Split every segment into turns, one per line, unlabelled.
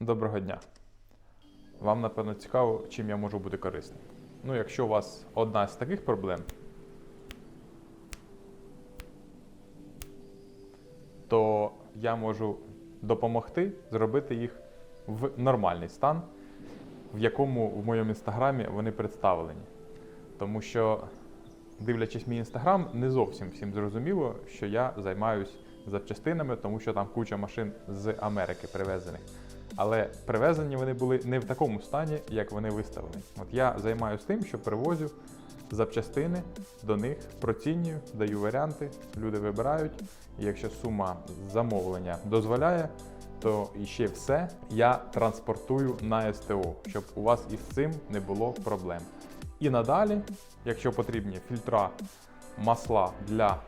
Доброго дня. Вам, напевно, цікаво, чим я можу бути корисним. Ну, якщо у вас одна з таких проблем, то я можу допомогти зробити їх в нормальний стан, в якому в моєму інстаграмі вони представлені. Тому що, дивлячись мій інстаграм, не зовсім всім зрозуміло, що я займаюсь запчастинами, тому що там куча машин з Америки привезених. Але привезені вони були не в такому стані, як вони виставлені. От я займаюся тим, що привозю запчастини до них, процінюю, даю варіанти, люди вибирають. І якщо сума замовлення дозволяє, то і ще все я транспортую на СТО, щоб у вас із цим не було проблем. І надалі, якщо потрібні фільтра, масла для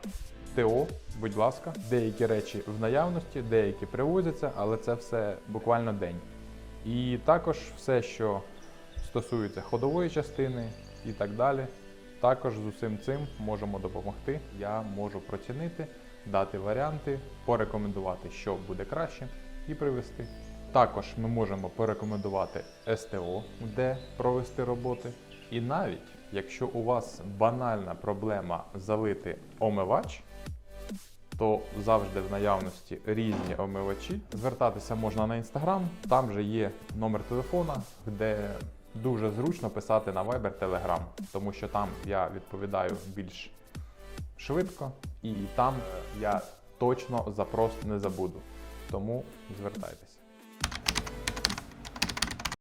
ТО, будь ласка, деякі речі в наявності, деякі привозяться, але це все буквально день. І також все, що стосується ходової частини і так далі, також з усім цим можемо допомогти. Я можу процінити, дати варіанти, порекомендувати, що буде краще, і привезти. Також ми можемо порекомендувати СТО, де провести роботи. І навіть якщо у вас банальна проблема залити омивач, то завжди в наявності різні омивачі. Звертатися можна на інстаграм, там вже є номер телефона, де дуже зручно писати на Viber Telegram, тому що там я відповідаю більш швидко, і там я точно запрос не забуду. Тому звертайтеся.